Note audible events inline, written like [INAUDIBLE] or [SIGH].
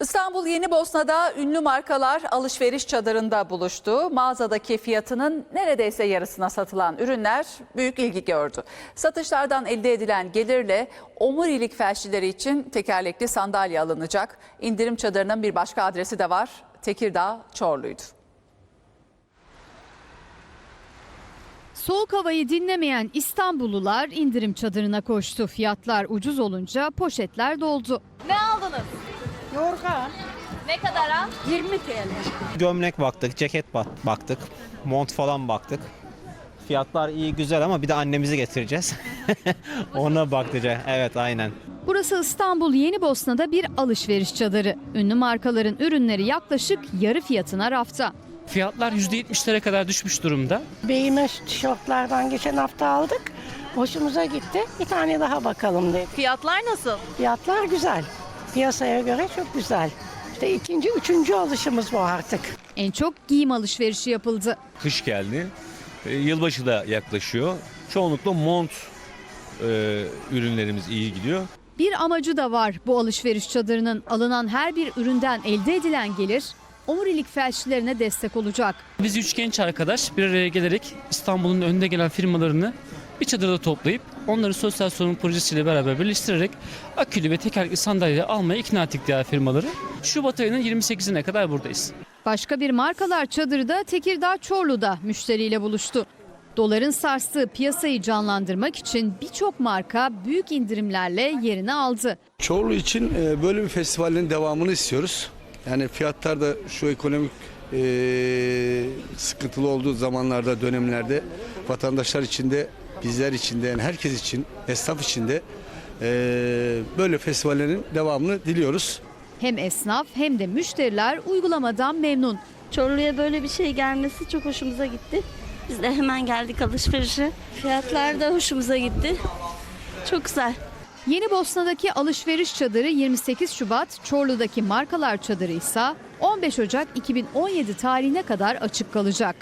İstanbul Yeni Bosna'da ünlü markalar alışveriş çadırında buluştu. Mağazadaki fiyatının neredeyse yarısına satılan ürünler büyük ilgi gördü. Satışlardan elde edilen gelirle omurilik felçlileri için tekerlekli sandalye alınacak. İndirim çadırının bir başka adresi de var. Tekirdağ Çorlu'ydu. Soğuk havayı dinlemeyen İstanbullular indirim çadırına koştu. Fiyatlar ucuz olunca poşetler doldu. Ne aldınız? Yorgan Ne kadara? 20 TL. Gömlek baktık, ceket bak- baktık, mont falan baktık. Fiyatlar iyi güzel ama bir de annemizi getireceğiz. [LAUGHS] Ona bakacağız. Evet aynen. Burası İstanbul Yeni Bosna'da bir alışveriş çadırı. Ünlü markaların ürünleri yaklaşık yarı fiyatına rafta. Fiyatlar %70'lere kadar düşmüş durumda. Beyime tişörtlerden geçen hafta aldık. Hoşumuza gitti. Bir tane daha bakalım dedik. Fiyatlar nasıl? Fiyatlar güzel. Piyasaya göre çok güzel. İşte ikinci, üçüncü alışımız bu artık. En çok giyim alışverişi yapıldı. kış geldi. E, Yılbaşı da yaklaşıyor. Çoğunlukla mont e, ürünlerimiz iyi gidiyor. Bir amacı da var bu alışveriş çadırının. Alınan her bir üründen elde edilen gelir omurilik felçlilerine destek olacak. Biz üç genç arkadaş bir araya gelerek İstanbul'un önde gelen firmalarını bir çadırda toplayıp onları sosyal sorumluluk projesiyle beraber birleştirerek akülü ve tekerlekli sandalye almaya ikna ettik diğer firmaları. Şubat ayının 28'ine kadar buradayız. Başka bir markalar çadırda Tekirdağ Çorlu'da müşteriyle buluştu. Doların sarstığı piyasayı canlandırmak için birçok marka büyük indirimlerle yerini aldı. Çorlu için böyle bir festivalin devamını istiyoruz. Yani fiyatlar da şu ekonomik e, sıkıntılı olduğu zamanlarda, dönemlerde vatandaşlar için de, bizler için de, yani herkes için, esnaf için de e, böyle festivallerin devamını diliyoruz. Hem esnaf hem de müşteriler uygulamadan memnun. Çorlu'ya böyle bir şey gelmesi çok hoşumuza gitti. Biz de hemen geldik alışverişe. Fiyatlar da hoşumuza gitti. Çok güzel. Yeni Bosna'daki alışveriş çadırı 28 Şubat, Çorlu'daki markalar çadırı ise 15 Ocak 2017 tarihine kadar açık kalacak.